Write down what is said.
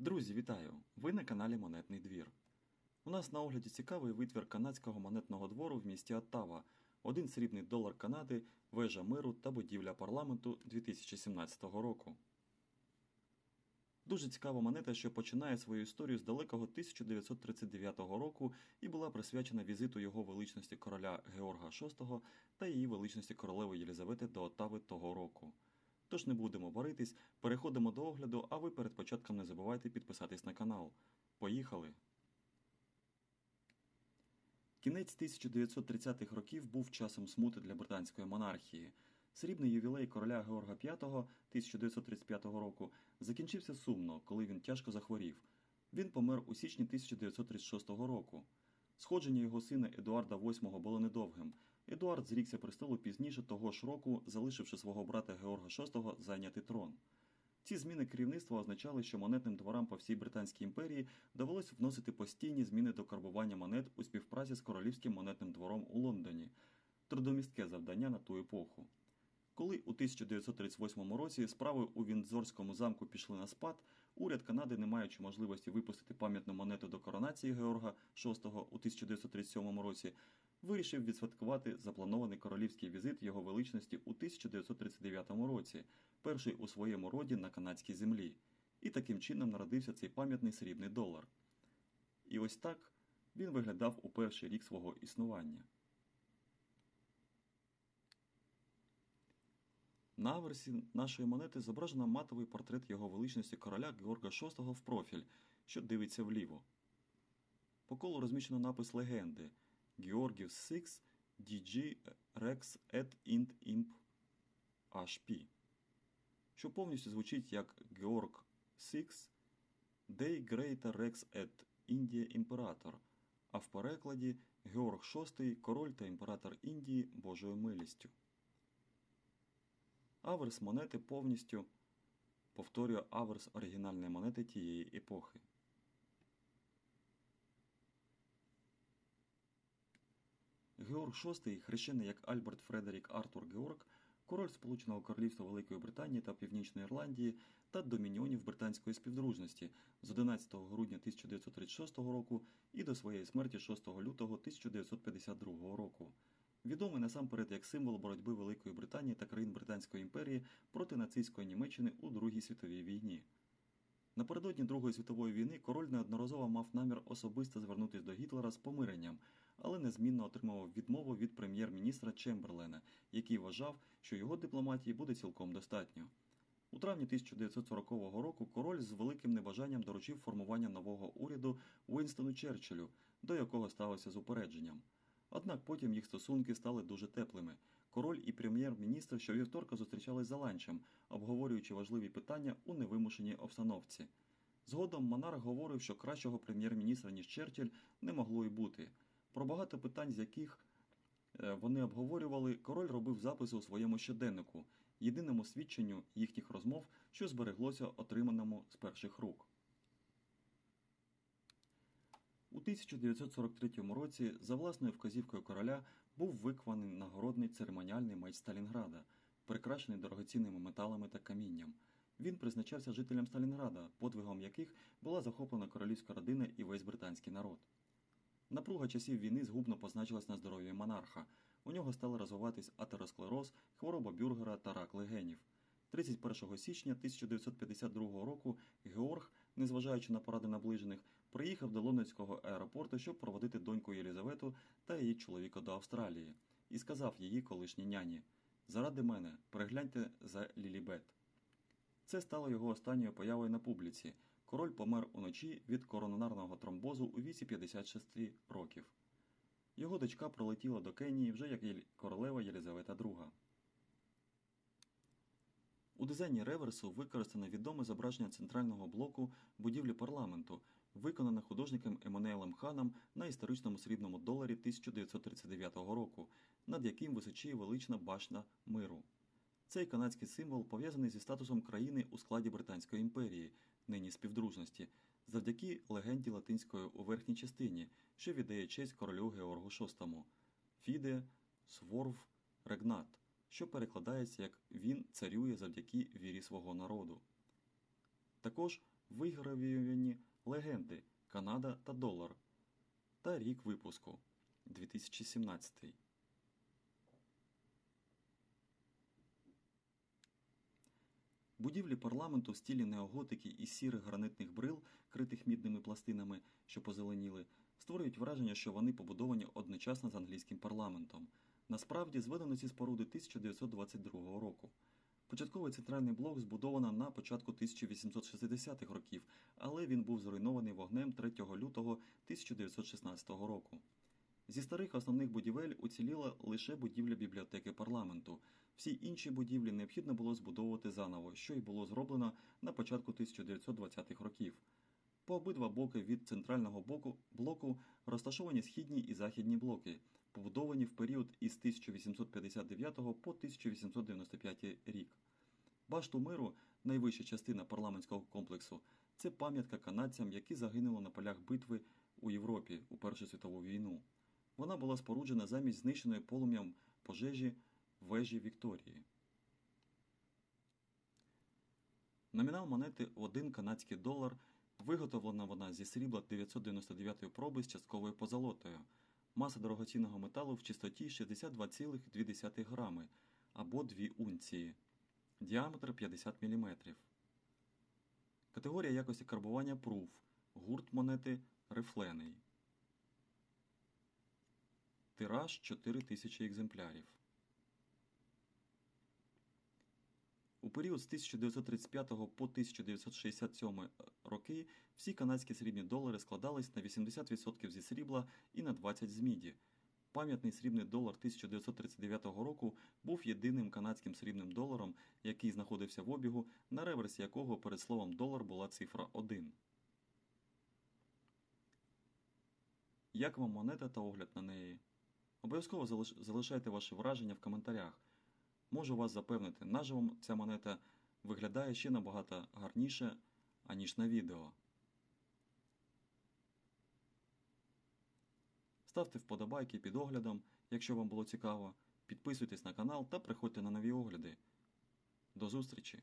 Друзі, вітаю! Ви на каналі Монетний двір. У нас на огляді цікавий витвір канадського монетного двору в місті Оттава, один срібний долар Канади, вежа миру та будівля парламенту 2017 року. Дуже цікава монета, що починає свою історію з далекого 1939 року і була присвячена візиту його величності короля Георга VI та її величності королеви Єлізавети до Оттави того року. Тож не будемо боритись, переходимо до огляду, а ви перед початком не забувайте підписатись на канал. Поїхали! Кінець 1930-х років був часом смути для британської монархії. Срібний ювілей короля Георга V 1935 року закінчився сумно, коли він тяжко захворів. Він помер у січні 1936 року. Сходження його сина Едуарда VIII було недовгим. Едуард зрікся престолу пізніше того ж року, залишивши свого брата Георга VI зайняти трон. Ці зміни керівництва означали, що монетним дворам по всій Британській імперії довелось вносити постійні зміни до карбування монет у співпраці з королівським монетним двором у Лондоні трудомістке завдання на ту епоху. Коли у 1938 році справи у Віндзорському замку пішли на спад, уряд Канади, не маючи можливості випустити пам'ятну монету до коронації Георга VI у 1937 році, вирішив відсвяткувати запланований королівський візит його величності у 1939 році, перший у своєму роді на канадській землі. І таким чином народився цей пам'ятний срібний долар. І ось так він виглядав у перший рік свого існування. На аверсі нашої монети зображено матовий портрет його величності короля Георга VI в профіль, що дивиться вліво. По колу розміщено напис легенди Georgius VI DG Rex et int imp HP, що повністю звучить як Georg VI Dei Greater Rex et India Imperator, а в перекладі Георг VI король та імператор Індії Божою милістю. Аверс монети повністю повторює аверс оригінальної монети тієї епохи. Георг VI, хрещений як Альберт Фредерік Артур Георг, король Сполученого Королівства Великої Британії та Північної Ірландії та доміньйонів британської співдружності з 11 грудня 1936 року і до своєї смерті 6 лютого 1952 року. Відомий насамперед як символ боротьби Великої Британії та країн Британської імперії проти нацистської Німеччини у Другій світовій війні. Напередодні Другої світової війни король неодноразово мав намір особисто звернутися до Гітлера з помиренням, але незмінно отримував відмову від прем'єр-міністра Чемберлена, який вважав, що його дипломатії буде цілком достатньо. У травні 1940 року король з великим небажанням доручив формування нового уряду Уінстону Черчиллю, до якого ставився з упередженням. Однак потім їх стосунки стали дуже теплими. Король і прем'єр-міністр щовівторка зустрічались за ланчем, обговорюючи важливі питання у невимушеній обстановці. Згодом монарх говорив, що кращого прем'єр-міністра, ніж Черчилль, не могло й бути. Про багато питань, з яких е, вони обговорювали, король робив записи у своєму щоденнику, єдиному свідченню їхніх розмов, що збереглося отриманому з перших рук. У 1943 році за власною вказівкою короля був виконаний нагородний церемоніальний меч Сталінграда, прикрашений дорогоцінними металами та камінням. Він призначався жителям Сталінграда, подвигом яких була захоплена королівська родина і весь британський народ. Напруга часів війни згубно позначилась на здоров'ї монарха. У нього стали розвиватись атеросклероз, хвороба бюргера та рак легенів. 31 січня 1952 року Георг, незважаючи на поради наближених, приїхав до лондонського аеропорту, щоб проводити доньку Єлізавету та її чоловіка до Австралії, і сказав її колишній няні: Заради мене, перегляньте за Лілібет. Це стало його останньою появою на публіці. Король помер уночі від коронарного тромбозу у віці 56 років. Його дочка пролетіла до Кенії вже як королева Єлізавета II. У дизайні реверсу використано відоме зображення центрального блоку будівлі парламенту, виконане художником Еммануелем Ханом на історичному срібному доларі 1939 року, над яким височіє велична башна миру. Цей канадський символ пов'язаний зі статусом країни у складі Британської імперії, нині співдружності, завдяки легенді латинської у верхній частині, що віддає честь королю Георгу VI – Фіде Сворв Регнат що перекладається як Він царює завдяки вірі свого народу. Також вигравіювані легенди Канада та долар та рік випуску 2017. Будівлі парламенту в стілі неоготики із сірих гранитних брил, критих мідними пластинами, що позеленіли, створюють враження, що вони побудовані одночасно з англійським парламентом. Насправді зведено ці споруди 1922 року. Початковий центральний блок збудовано на початку 1860-х років, але він був зруйнований вогнем 3 лютого 1916 року. Зі старих основних будівель уціліла лише будівля бібліотеки парламенту. Всі інші будівлі необхідно було збудовувати заново, що й було зроблено на початку 1920-х років. По обидва боки від центрального боку блоку розташовані східні і західні блоки, побудовані в період із 1859 по 1895 рік. Башту миру, найвища частина парламентського комплексу, це пам'ятка канадцям, які загинули на полях битви у Європі у Першу світову війну. Вона була споруджена замість знищеної полум'ям пожежі вежі Вікторії. Номінал монети 1 канадський долар. Виготовлена вона зі срібла 999 проби з частковою позолотою. Маса дорогоцінного металу в чистоті 62,2 грами або 2 унції. Діаметр 50 мм. Категорія якості карбування пруф. Гурт монети рифлений. Тираж 4000 екземплярів. У період з 1935 по 1967 роки всі канадські срібні долари складались на 80% зі срібла і на 20% з міді. Пам'ятний срібний долар 1939 року був єдиним канадським срібним доларом, який знаходився в обігу, на реверсі якого перед словом долар була цифра 1. Як вам монета та огляд на неї? Обов'язково залиш- залишайте ваші враження в коментарях. Можу вас запевнити, наживо ця монета виглядає ще набагато гарніше, аніж на відео. Ставте вподобайки під оглядом, якщо вам було цікаво. Підписуйтесь на канал та приходьте на нові огляди. До зустрічі!